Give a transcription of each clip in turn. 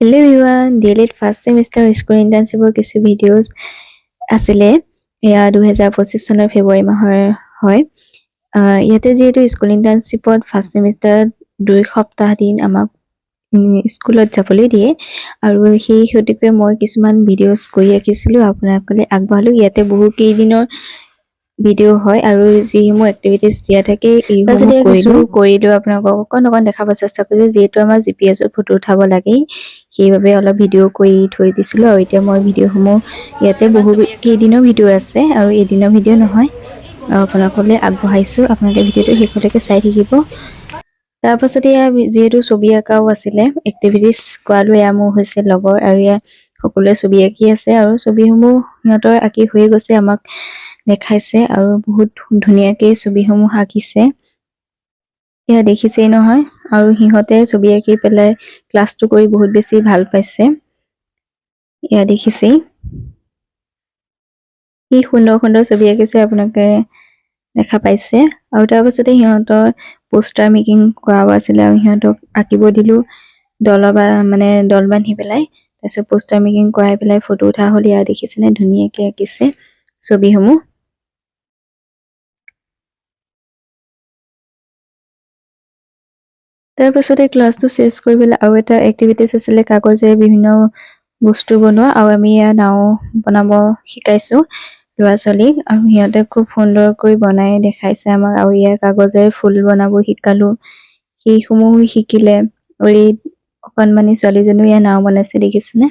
Hello yuan D El Ed first semester school ইণ্টাৰ্ণশ্বিপৰ কিছু videos আছিলে, এয়া দুহেজাৰ পঁচিছ চনৰ ফেব্ৰুৱাৰী মাহৰ হয়। ইয়াতে যিহেতু স্কুল ইণ্টাৰ্ণশ্বিপত ফাৰ্ষ্ট ছেমিষ্টাৰত দুই সপ্তাহ দিন আমাক স্কুলত যাবলৈ দিয়ে। আৰু সেই হেতুকে মই কিছুমান ভিডিঅ'জ কৰি ৰাখিছিলোঁ আপোনালোকলৈ আগবঢ়ালোঁ। ইয়াতে বহু কেইদিনৰ ভিডিঅ' হয় আৰু যিসমূহ এক্টিভিটিজ দিয়া থাকে এইসমূহ কৰিলোঁ আপোনালোকক অকণ অকণ দেখাব চেষ্টা কৰিছোঁ যিহেতু আমাৰ জি পি এছত ফটো উঠাব লাগে। সেইবাবে অলপ ভিডিঅ' কৰি থৈ দিছিলোঁ আৰু এতিয়া মই ভিডিঅ'সমূহ ইয়াতে বহু কেইদিনৰ ভিডিঅ' আছে আৰু এদিনৰ ভিডিঅ' নহয়। আৰু আপোনালোকলৈ আগবঢ়াইছোঁ আপোনালোকে ভিডিঅ'টো শেষলৈকে চাই থাকিব। তাৰপাছতে এয়া যিহেতু ছবি আঁকাও আছিলে এক্টিভিটিজ কৰালোঁ এয়া মোৰ হৈছে লগৰ আৰু এয়া সকলোৱে ছবি আঁকি আছে আৰু ছবিসমূহ সিহঁতৰ আঁকি হৈ গৈছে আমাক। দেখাইছে আৰু বহুত ধুনীয়াকৈ ছবিসমূহ আঁকিছে। এয়া দেখিছেই নহয়, আৰু সিহঁতে ছবি আঁকি পেলাই ক্লাছটো কৰি বহুত বেছি ভালো পাইছে। এয়া দেখিছেই। কি সুন্দৰ সুন্দৰ ছবি আঁকিছে আপোনালোকে দেখা পাইছে। আৰু তাৰপাছতে সিহঁতৰ পোষ্টাৰ মেকিং কৰাও আছিলে আৰু সিহঁতক আঁকিব দিলোঁ। দলৰ বা মানে দল বান্ধি পেলাই, তাৰপিছত পোষ্টাৰ মেকিং কৰাই পেলাই ফটো উঠা হ'ল। এয়া দেখিছেনে? ধুনীয়াকৈ আঁকিছে ছবিসমূহ। তাৰপাছতে ক্লাছটো চেছ কৰি পেলাই আৰু এটা এক্টিভিটিছ আছিলে কাগজে বিভিন্ন বস্তু বনোৱা আৰু আমি ইয়াত নাও বনাব শিকাইছোঁ ল'ৰা ছোৱালীক আৰু সিহঁতে খুব সুন্দৰকৈ বনাই দেখাইছে আমাক আৰু ইয়াৰ কাগজেৰে ফুল বনাব শিকালোঁ। সেইসমূহ শিকিলে এই অকণমানি ছোৱালীজনীও ইয়াৰ নাও বনাইছে দেখিছেনে?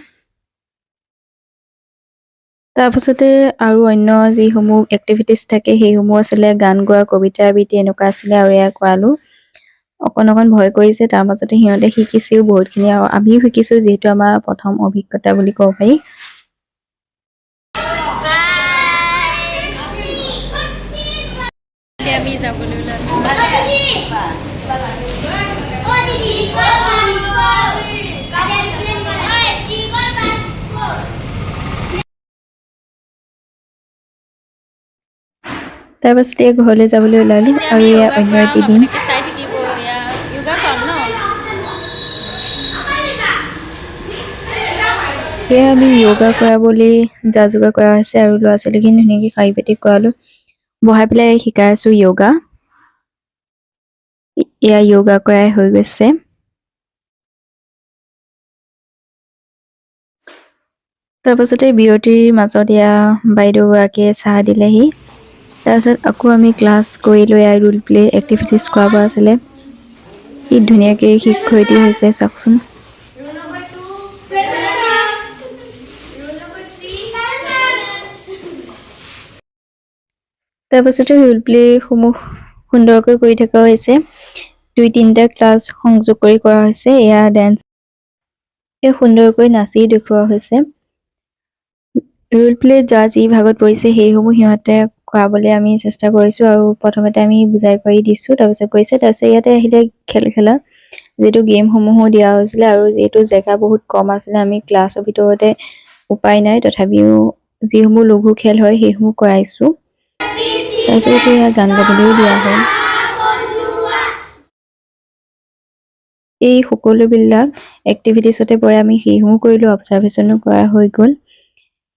তাৰপাছতে আৰু অন্য যিসমূহ এক্টিভিটিছ থাকে সেইসমূহ আছিলে গান গোৱা কবিতা আবৃত্তি এনেকুৱা আছিলে আৰু এয়া কৰালোঁ। অকণ অকণ ভয় কৰিছে তাৰ মাজতে সিহঁতে শিকিছেও বহুতখিনি আৰু আমিও শিকিছোঁ যিহেতু আমাৰ প্ৰথম অভিজ্ঞতা বুলি ক'ব পাৰি। আমি যাবলৈ তাৰপাছতে ঘৰলৈ যাবলৈ ওলালোঁ আৰু এয়া অন্য এটি দিন আপোনালোকে চাই থাকিব এয়া য়োগা কৰাম ন সেয়া আমি য়োগা কৰাবলৈ যা যোগাৰ কৰা হৈছে আৰু ল'ৰা ছোৱালীখিনি ধুনীয়াকৈ শাৰী পাতি কৰালোঁ বহাই পেলাই শিকাই আছোঁ য়োগা। এয়া য়োগা কৰাই হৈ গৈছে। তাৰপাছতে বিৰতিৰ মাজত এয়া বাইদেউগৰাকীয়ে চাহ দিলেহি। তাৰপিছত আকৌ আমি ক্লাছ কৰিলোঁ এয়া ৰোল প্লে এক্টিভিটিছ কৰাব আছিলে। কি ধুনীয়াকৈ শিক্ষয়িত্ৰী হৈছে চাওকচোন। তাৰপাছতে ৰোল প্লেসমূহ সুন্দৰকৈ কৰি থকা হৈছে। দুই তিনিটা ক্লাছ সংযোগ কৰি কৰা হৈছে। এয়া ডেন্স এই সুন্দৰকৈ নাচি দেখুওৱা হৈছে। ৰোল প্লে যা যি ভাগত পৰিছে সেইসমূহ সিহঁতে কৰাবলৈ আমি চেষ্টা কৰিছোঁ আৰু প্ৰথমতে আমি বুজাই কৰি দিছোঁ তাৰপিছত কৰিছে। তাৰপিছত ইয়াতে আহিলে খেল খেলা। যিহেতু গেমসমূহো দিয়া হৈছিলে আৰু যিহেতু জেগা বহুত কম আছিলে আমি ক্লাছৰ ভিতৰতে উপায় নাই। তথাপিও যিসমূহ লঘু খেল হয় সেইসমূহ কৰাইছোঁ। তাৰপিছত এতিয়া গান গাবলৈও দিয়া হ'ল এই সকলোবিলাক এক্টিভিটিছতে পৰে আমি সেইসমূহ কৰিলোঁ অবজাৰভেশ্যনো কৰা হৈ গ'ল।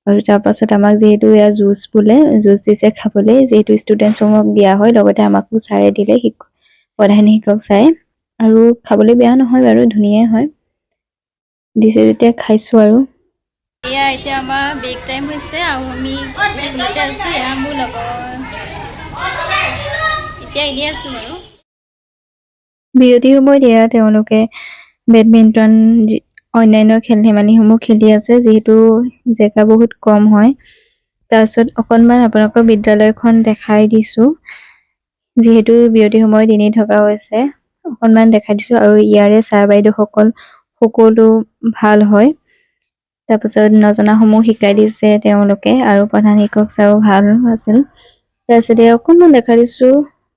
আৰু তাৰপাছত আমাক যিহেতু এয়া জুচ বোলে জুচ দিছে খাবলৈ যিহেতু ষ্টুডেণ্টছসমূহক দিয়া হয় লগতে আমাকো ছাৰে দিলে শিক প্ৰধান শিক্ষক ছাৰে। আৰু খাবলৈ বেয়া নহয় বাৰু ধুনীয়াই হয়। দিছে যেতিয়া খাইছোঁ আৰু। এয়া এতিয়া আমাৰ ব্ৰেক টাইম হৈছে আৰু আমি আছোঁ এয়া মোৰ এতিয়া এনেই আছোঁ বাৰু। বিৰতি সময়ত এয়া তেওঁলোকে বেডমিণ্টন অন্যান্য খেল ধেমালিসমূহ খেলি আছে যিহেতু জেগা বহুত কম হয়। তাৰপিছত অকণমান আপোনালোকৰ বিদ্যালয়খন দেখাই দিছোঁ। যিহেতু বিৰতি সময়ত এনেই থকা হৈছে অকণমান দেখাই দিছোঁ আৰু ইয়াৰে ছাৰ বাইদেউসকল সকলো ভাল হয়। তাৰপিছত নজনাসমূহ শিকাই দিছে তেওঁলোকে আৰু প্ৰধান শিক্ষক ছাৰো ভাল আছিল। তাৰপিছতে অকণমান দেখাই দিছোঁ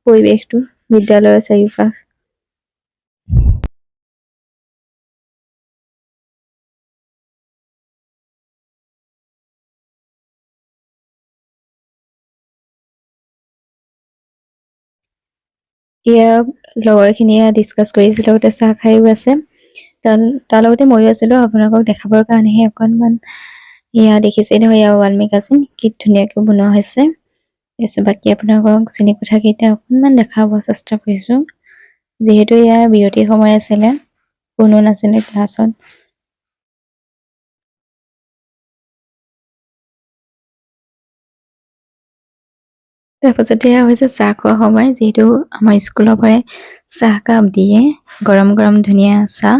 পৰিৱেশটো বিদ্যালয়ৰ চাৰিওকাষ এয়া লগৰখিনিয়ে ডিছকাছ কৰিছিল চাহ খাইও আছে। তাৰ লগতে ময়ো আছিলোঁ, আপোনালোকক দেখাবৰ কাৰণেহে অকণমান এয়া দেখিছে। নহয় এয়া ৱাল মেগাজিন কি ধুনীয়াকৈ বনোৱা হৈছে। তাৰপিছত বাকী আপোনালোকক শ্ৰেণী কোঠাকেইটা অকণমান দেখাব চেষ্টা কৰিছোঁ। যিহেতু এয়া বিৰতি সময় আছিলে, কোনো নাছিলে ক্লাছত। তাৰপাছতে হৈছে চাহ খোৱা সময় যিহেতু আমাৰ স্কুলৰ পৰাই চাহকাপ দিয়ে গৰম গৰম ধুনীয়া চাহ।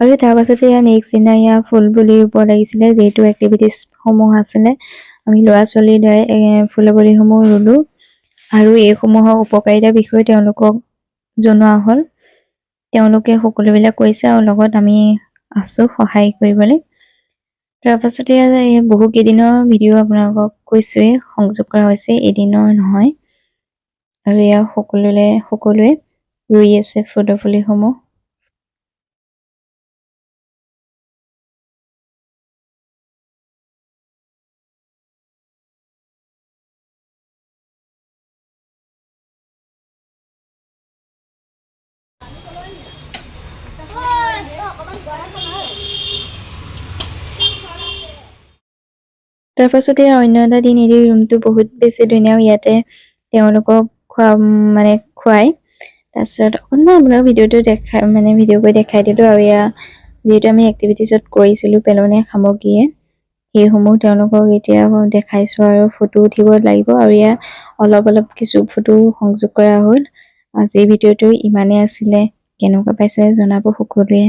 আৰু তাৰ পাছতে এয়া নেক্সট দিনা এয়া ফুল পুলি ৰুব লাগিছিলে যিহেতু এক্টিভিটিছসমূহ আছিলে আমি ল'ৰা ছোৱালীৰ ফুলৰ পুলিসমূহ ৰুলোঁ। আৰু এইসমূহৰ উপকাৰিতাৰ বিষয়ে তেওঁলোকক জনোৱা হ'ল। তেওঁলোকে সকলোবিলাক কৈছে আৰু লগত আমি আছোঁ সহায় কৰিবলৈ। তাৰপাছতে এয়া এই বহু কেইদিনৰ ভিডিঅ' আপোনালোকক কৈছোঁৱেই সংযোগ কৰা হৈছে এদিনৰ নহয়। আৰু এয়া সকলোৰে সকলোৱে ৰুই আছে ফুলৰ পুলিসমূহ তাৰপাছতে অন্য এটা দিন এৰি ৰুমটো বহুত বেছি ধুনীয়া ইয়াতে তেওঁলোকক খোৱা মানে খুৱাই। তাৰপিছত অকণমান আপোনাক ভিডিঅ'টো দেখাই মানে ভিডিঅ' কৰি দেখাই দিলোঁ আৰু এয়া যিহেতু আমি এক্টিভিটিছত কৰিছিলোঁ পেলনীয়া সামগ্ৰীয়ে সেইসমূহ তেওঁলোকক এতিয়া দেখাইছোঁ আৰু ফটো উঠিব লাগিব আৰু এয়া অলপ অলপ কিছু ফটো সংযোগ কৰা হ'ল। আজি ভিডিঅ'টো ইমানেই আছিলে। কেনেকুৱা পাইছে জনাব সকলোৱে।